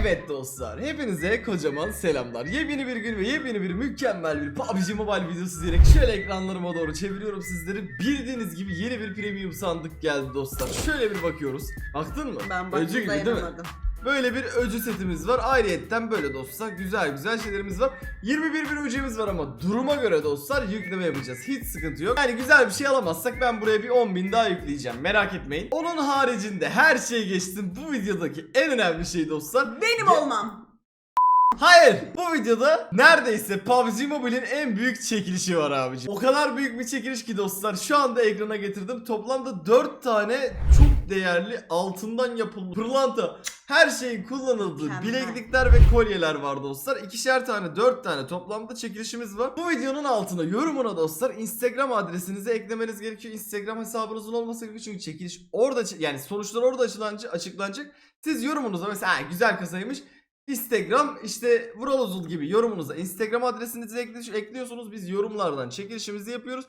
Evet dostlar, hepinize kocaman selamlar. Yepyeni bir gün ve yepyeni bir mükemmel bir PUBG Mobile videosu diyerek şöyle ekranlarıma doğru çeviriyorum sizleri. Bildiğiniz gibi yeni bir premium sandık geldi dostlar. Şöyle bir bakıyoruz. Baktın mı? Ben baktım gibi değil mi? Böyle bir öcü setimiz var. Ayrıyetten böyle dostlar güzel güzel şeylerimiz var. 21 bin öcemiz var ama duruma göre dostlar yükleme yapacağız. Hiç sıkıntı yok. Yani güzel bir şey alamazsak ben buraya bir 10 bin daha yükleyeceğim. Merak etmeyin. Onun haricinde her şeyi geçtim. Bu videodaki en önemli şey dostlar. Benim olmam. Hayır bu videoda neredeyse PUBG Mobile'in en büyük çekilişi var abicim. O kadar büyük bir çekiliş ki dostlar şu anda ekrana getirdim. Toplamda 4 tane çok değerli altından yapılmış pırlanta her şeyin kullanıldığı Mükemmel. bileklikler ve kolyeler var dostlar. İkişer tane 4 tane toplamda çekilişimiz var. Bu videonun altına yorumuna dostlar Instagram adresinizi eklemeniz gerekiyor. Instagram hesabınızın olması gerekiyor çünkü çekiliş orada yani sonuçlar orada açıklanacak. açıklanacak. Siz yorumunuza mesela "Ha, güzel kasaymış Instagram işte Vuralozul gibi yorumunuza Instagram adresinizi ekli- ekliyorsunuz. Biz yorumlardan çekilişimizi yapıyoruz.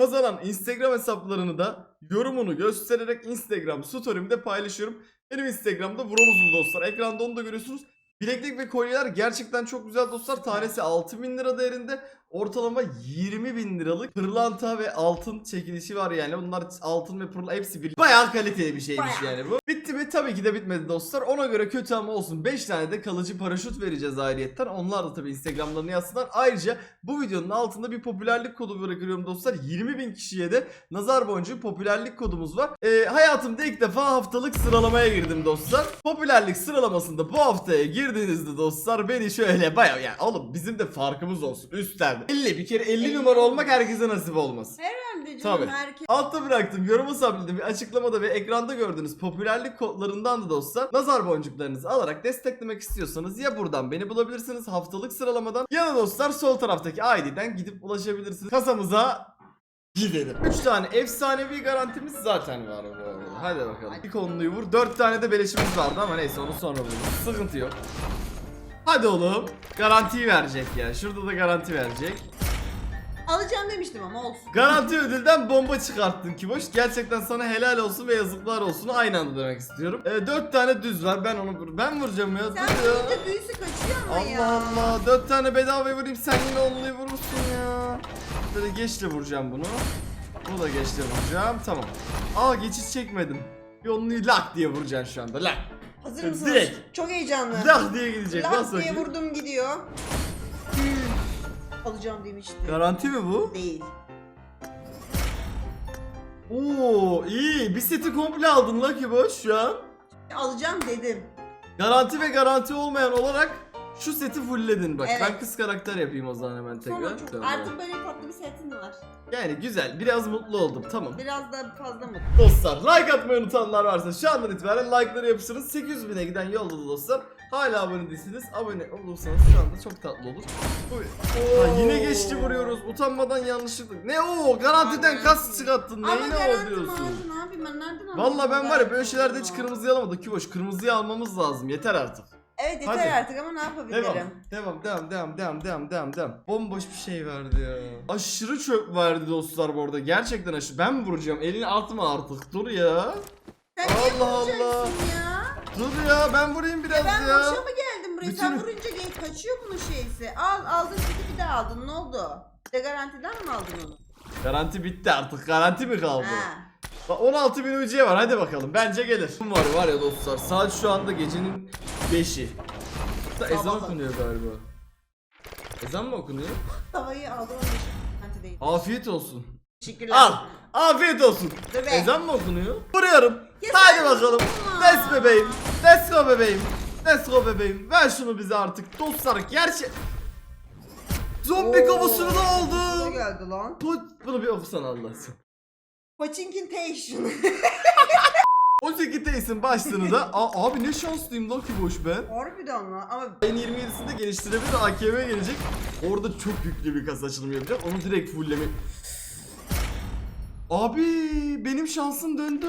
Kazanan Instagram hesaplarını da yorumunu göstererek Instagram story'imde paylaşıyorum. Benim Instagram'da Vuralozul dostlar. Ekranda onu da görüyorsunuz. Bileklik ve kolyeler gerçekten çok güzel dostlar. Tanesi 6000 lira değerinde. Ortalama 20 bin liralık pırlanta ve altın çekilişi var yani. Bunlar altın ve pırlanta hepsi bir bayağı kaliteli bir şeymiş Bayağı. yani bu. Bitti mi? Tabii ki de bitmedi dostlar. Ona göre kötü ama olsun. 5 tane de kalıcı paraşüt vereceğiz ayrıyetten. Onlar da tabii Instagram'larını yazsınlar. Ayrıca bu videonun altında bir popülerlik kodu bırakıyorum dostlar. 20 bin kişiye de nazar boncuğu popülerlik kodumuz var. Ee, hayatımda ilk defa haftalık sıralamaya girdim dostlar. Popülerlik sıralamasında bu haftaya girdiğinizde dostlar beni şöyle bayağı yani oğlum bizim de farkımız olsun üstten. 50 bir kere 50 numara olmak herkese nasip olmaz. Herhalde canım Tabii. herkes. Altta bıraktım yorum sabitledim bir açıklamada ve ekranda gördüğünüz popülerlik kodlarından da dostlar nazar boncuklarınızı alarak desteklemek istiyorsanız ya buradan beni bulabilirsiniz haftalık sıralamadan ya da dostlar sol taraftaki ID'den gidip ulaşabilirsiniz. Kasamıza gidelim. 3 tane efsanevi garantimiz zaten var bu arada. Hadi bakalım. Bir konuyu vur. 4 tane de beleşimiz vardı ama neyse onu sonra buluruz. Sıkıntı yok. Hadi oğlum. Garantiyi verecek ya. Şurada da garanti verecek. Alacağım demiştim ama olsun. Garanti ödülden bomba çıkarttın Kiboş. Gerçekten sana helal olsun ve yazıklar olsun aynı anda demek istiyorum. Ee, dört tane düz var. Ben onu vur- ben vuracağım ya. Sen Dur ya. vurunca büyüsü kaçıyor ama ya. Allah Allah. Dört tane bedava vurayım sen yine onluyu vurursun ya. Böyle geçle vuracağım bunu. Bunu da geçle vuracağım. Tamam. Aa geçiş çekmedim. Bir onluyu lak diye vuracaksın şu anda. Lak. Hazır mısınız? Direkt. Çok heyecanlı. Lak diye gidecek. Lak Nasıl diye bakayım? vurdum gidiyor. Alacağım demiştim. Garanti mi bu? Değil. Oo iyi. Bir seti komple aldın la Kiboş şu an. Alacağım dedim. Garanti ve garanti olmayan olarak şu seti fullledin bak. Evet. Ben kız karakter yapayım o zaman hemen tekrar. Sonra çok Tamam. artık böyle tatlı bir setin var. Yani güzel. Biraz mutlu oldum. Tamam. Biraz da fazla mı? Dostlar like atmayı unutanlar varsa şu andan itibaren like'ları yapıştırın. 800 bine giden yolda da dostlar. Hala abone değilsiniz. Abone olursanız şu anda çok tatlı olur. Ha, yine geçti vuruyoruz. Utanmadan yanlışlıkla. Ne o? Garantiden kas çıkarttın. Neyine o diyorsun? Valla ben var ya böyle şeylerde hiç kırmızıyı alamadık ki boş. Kırmızıyı almamız lazım. Yeter artık. Evet yeter Hadi. artık ama ne yapabilirim? Devam. Devam, devam, devam, devam, devam, devam, devam. Bomboş bir şey verdi ya. Aşırı çöp verdi dostlar bu arada. Gerçekten aşırı. Ben mi vuracağım? Elini atma artık. Dur ya. Sen niye Allah Allah. ya? Dur ya. Ben vurayım biraz Ben ya. boşa mı geldim buraya? Sen Bütün- vurunca gel kaçıyor bunun şeysi. Al aldın seti bir daha aldın ne oldu? Bir de garantiden mi aldın onu? Garanti bitti artık. Garanti mi kaldı? Ha. Bak 16 bin UC var. Hadi bakalım. Bence gelir. Var var ya dostlar. Saat şu anda gecenin 5'i. Hatta ezan Sabahı. okunuyor galiba. Ezan mı okunuyor? Tavayı aldım değil. Afiyet olsun. Teşekkürler. Al. Afiyet olsun. Dur be. Ezan mı okunuyor? Vuruyorum. Ya Hadi sen bakalım. vurma. Des bebeğim. Let's go bebeğim. Let's go bebeğim. Ver şunu bize artık. Dostlar gerçi... Zombi Oo. kafasını da Ne aldı. geldi lan? Bu- Bunu bir okusana Allah aşkına. Pachinkintation. 18 Teysin başlığını da Aa, abi ne şanslıyım lan ki boş ben. Harbiden lan ama Ayın 27'sinde geliştirebilir AKM gelecek. Orada çok yüklü bir kasa açılımı yapacağım. Onu direkt fullleme. Abi benim şansım döndü.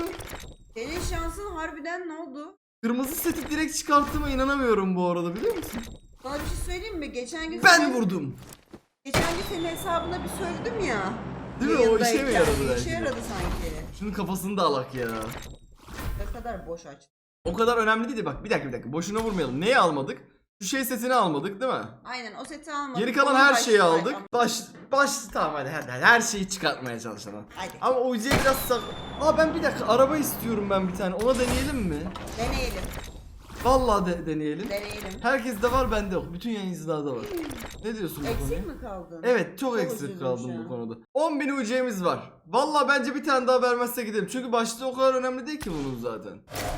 senin şansın harbiden ne oldu? Kırmızı seti direkt çıkarttığıma inanamıyorum bu arada biliyor musun? Sana bir şey söyleyeyim mi? Geçen gün Ben vurdum. Geçen gün senin hesabına bir söyledim ya. Değil mi? O işe mi yayındayken. yaradı belki İşe de? yaradı sanki. Şunun kafasını da alak ya. Ne kadar boş aç. O kadar önemli değil de bak bir dakika bir dakika boşuna vurmayalım. Neyi almadık? Şu şey setini almadık değil mi? Aynen o seti almadık. Geri kalan her şeyi aldık. Baş baş tamam hadi hadi. her şeyi çıkartmaya çalışalım. Hadi Ama Uzi'ye biraz sak... Aa ben bir dakika araba istiyorum ben bir tane. Ona deneyelim mi? deneyelim. Vallahi de deneyelim. Deneyelim. Herkeste var bende yok. Bütün yayıncılarda var. Ne diyorsun bu Eksik konuya? mi kaldın? Evet çok Çok eksik kaldım bu konuda. 10.000 UC'miz var. Vallahi bence bir tane daha vermezse gidelim. Çünkü başta o kadar önemli değil ki bunun zaten.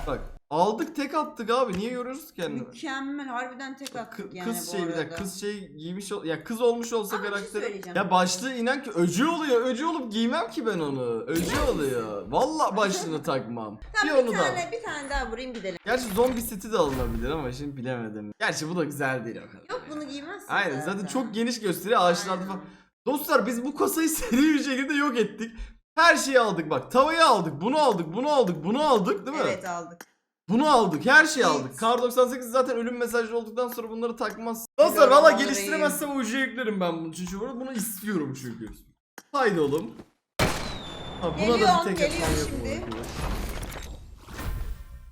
Bak aldık tek attık abi. Niye yoruyoruz kendini? Mükemmel harbiden tek attık Kı- yani kız bu şey bir arada. dakika kız şey giymiş ol ya kız olmuş olsa Ama bir şey karakteri söyleyeceğim. ya başlığı inan ki öcü oluyor öcü olup giymem ki ben onu öcü oluyor vallahi başlığını takmam bir Tamam bir onu da tane, bir tane daha vurayım gidelim. gerçi zombi seti de alınabilir ama şimdi bilemedim gerçi bu da güzel değil o kadar Yok bunu giymezsin aynen zaten çok geniş gösteriyor ağaçlarda Aynen. falan dostlar biz bu kasayı seri bir şekilde yok ettik her şeyi aldık bak tavayı aldık bunu aldık bunu aldık bunu aldık değil mi Evet aldık. bunu aldık her şeyi Evet. aldık Kar 98 zaten ölüm mesajı olduktan sonra bunları takmaz Dostlar valla geliştiremezsem UC yüklerim ben bunu çünkü bunu, bunu istiyorum çünkü. Haydi oğlum. Ha, buna da Geliyorum, bir tek geliyor atman yok şimdi.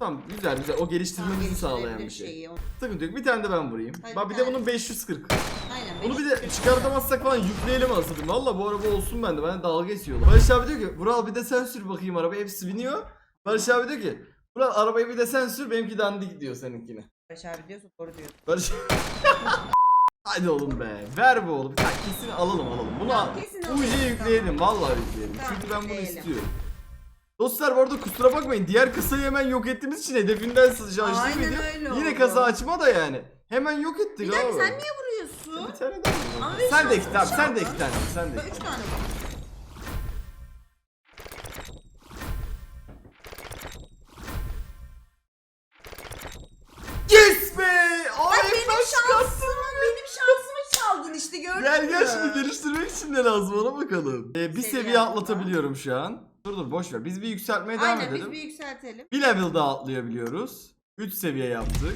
Tamam güzel güzel o geliştirmemizi sağlayan bir şey. şeyi. Sıkıntı yok bir tane de ben vurayım. Hadi Bak bir de bunun 540. Aynen. Bunu bir de çıkartamazsak falan yükleyelim aslında. Valla bu araba olsun bende. Ben dalga geçiyorlar. Barış abi diyor ki Vural bir de sen sür bakayım araba. Hepsi biniyor. Barış abi diyor ki Vural arabayı bir de sen sür benimki dandik diyor seninkine. Barış abi diyorsun doğru diyor. Barış Hadi oğlum be. Ver bu oğlum. Ya kesin alalım alalım. Bunu Tamam, UC'ye yükleyelim. Vallahi yükleyelim. Tamam, Çünkü ben bunu yükleyelim. istiyorum. Dostlar bu arada kusura bakmayın. Diğer kasayı hemen yok ettiğimiz için hedefinden sıcağı Aynen video. öyle Yine oldu. kasa açma da yani. Hemen yok ettik Bir dakika abi. sen niye vuruyorsun? Bir tane daha bir Sen de iki bir sen de iki tane. Sen de iki. üç tane vurdum. Yes be! Ay Ay benim taş şansımı, benim şansımı çaldın işte gördün Gel mü? gel şimdi geliştirmek için ne lazım ona bakalım. Ee, bir Seviye seviye atlatabiliyorum şu an. Dur dur boş ver. Biz bir yükseltmeye devam Aynen edelim. biz bir yükseltelim. Bir level daha atlayabiliyoruz. 3 seviye yaptık.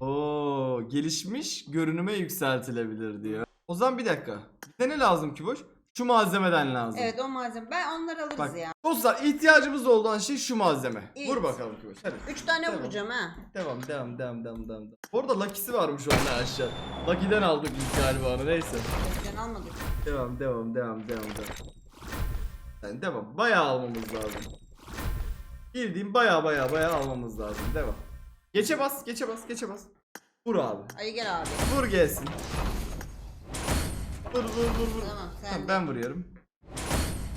Oo, gelişmiş görünüme yükseltilebilir diyor. O zaman bir dakika. Bize ne lazım ki boş? Şu malzemeden lazım. Evet o malzeme. Ben onları alırız Bak ya. dostlar ihtiyacımız olan şey şu malzeme. Evet. Vur bakalım ki boş. Hadi. Üç tane Tamam. vuracağım ha. Devam devam devam devam devam. Bu arada Lucky'si varmış onunla aşağı. Lucky'den aldık biz galiba onu neyse. Can almadık. Devam devam devam devam devam. Yani devam. Bayağı almamız lazım. Bildiğim bayağı bayağı bayağı almamız lazım. Devam. Geçe bas, geçe bas, geçe bas. Vur abi. Hadi gel abi. Vur gelsin. Vur vur vur vur. Tamam sen Tamam, ben vuruyorum.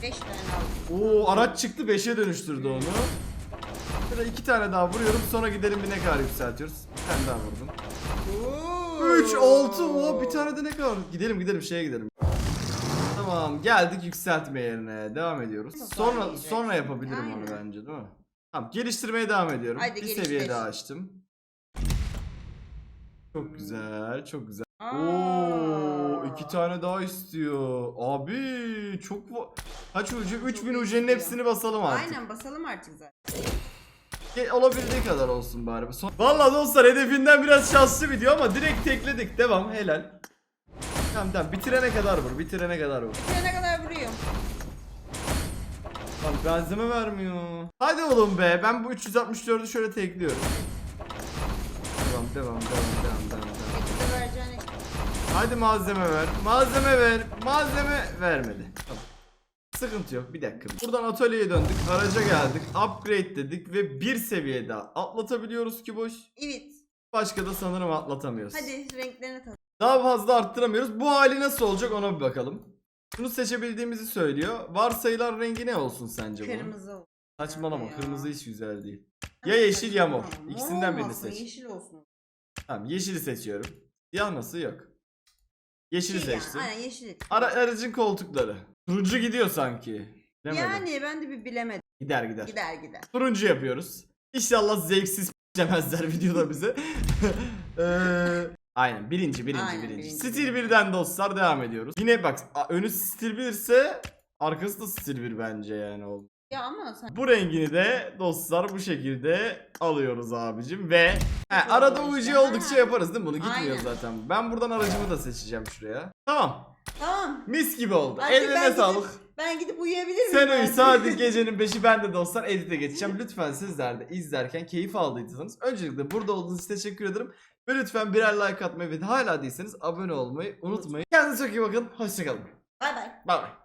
Beş tane aldım. Oo araç çıktı 5'e dönüştürdü onu. Şöyle iki tane daha vuruyorum sonra gidelim bir ne kadar yükseltiyoruz. Bir tane daha vurdum. 3 6 o bir tane de ne kadar? Gidelim gidelim şeye gidelim. Tamam geldik yükseltme yerine. Devam ediyoruz. Çok Sonra sonra yapabilirim onu Aynen. bence değil mi? Tamam geliştirmeye devam ediyorum. Haydi bir geliştir. seviye daha açtım. Çok güzel, çok güzel. Aa. Oo, iki tane daha istiyor. Abi çok va- kaç ucu? 3000 iyi ucunun istiyor. hepsini basalım artık. Aynen basalım artık zaten. Ge- Olabildiği kadar olsun bari. Son... Valla dostlar hedefinden biraz şanslı video ama direkt tekledik. Devam helal. Tamam tamam bitirene kadar vur bitirene kadar vur. Bitirene kadar vuruyorum. Lan malzeme vermiyor. Hadi oğlum be ben bu 364'ü şöyle tekliyorum. Devam devam devam devam devam. Hadi malzeme ver. Malzeme ver. Malzeme vermedi. Tamam. Sıkıntı yok. Bir dakika. Buradan atölyeye döndük. Araca geldik. Upgrade dedik ve bir seviye daha atlatabiliyoruz ki boş. Evet. Başka da sanırım atlatamıyoruz. Hadi renklerini tanı. Daha fazla arttıramıyoruz. Bu hali nasıl olacak ona bir bakalım. Şunu seçebildiğimizi söylüyor. Varsayılan rengi ne olsun sence bunun? Kırmızı olsun. Saçmalama. Ya. Kırmızı hiç güzel değil. Ya yeşil ya mor. Mor İkisinden birini olmasın, seç. Yeşil olsun. Tamam yeşili seçiyorum. Siyah nasıl yok. Yeşili Şey yani, seçtim. Aynen yeşil. Ara aracın koltukları. Turuncu gidiyor sanki. Bilemedim. Yani ben de bir bilemedim. Gider gider. Gider gider. Turuncu yapıyoruz. İnşallah zevksiz demezler videoda bize. Eee, Aynen birinci birinci Aynen, birinci. birinci, Stil birinci. birden dostlar devam ediyoruz. Yine bak önü stil 1 ise arkası da stil 1 bence yani oldu. Ya ama sen Bu rengini de dostlar bu şekilde alıyoruz abicim ve he, arada işte. oldukça yaparız değil mi? Bunu gitmiyor Aynen. zaten. Ben buradan aracımı da seçeceğim şuraya. Tamam. Tamam. Mis gibi oldu. Artık Ellerine sağlık. gidip Ben gidip uyuyabilir miyim? Sen uyu saat gecenin 5'i ben de dostlar edite geçeceğim. Lütfen sizler de izlerken keyif aldıysanız öncelikle burada olduğunuz için teşekkür ederim. Ve lütfen birer like atmayı ve hala değilseniz abone olmayı unutmayın. Kendinize çok iyi bakın. Hoşçakalın. Bay bay. Bay bay.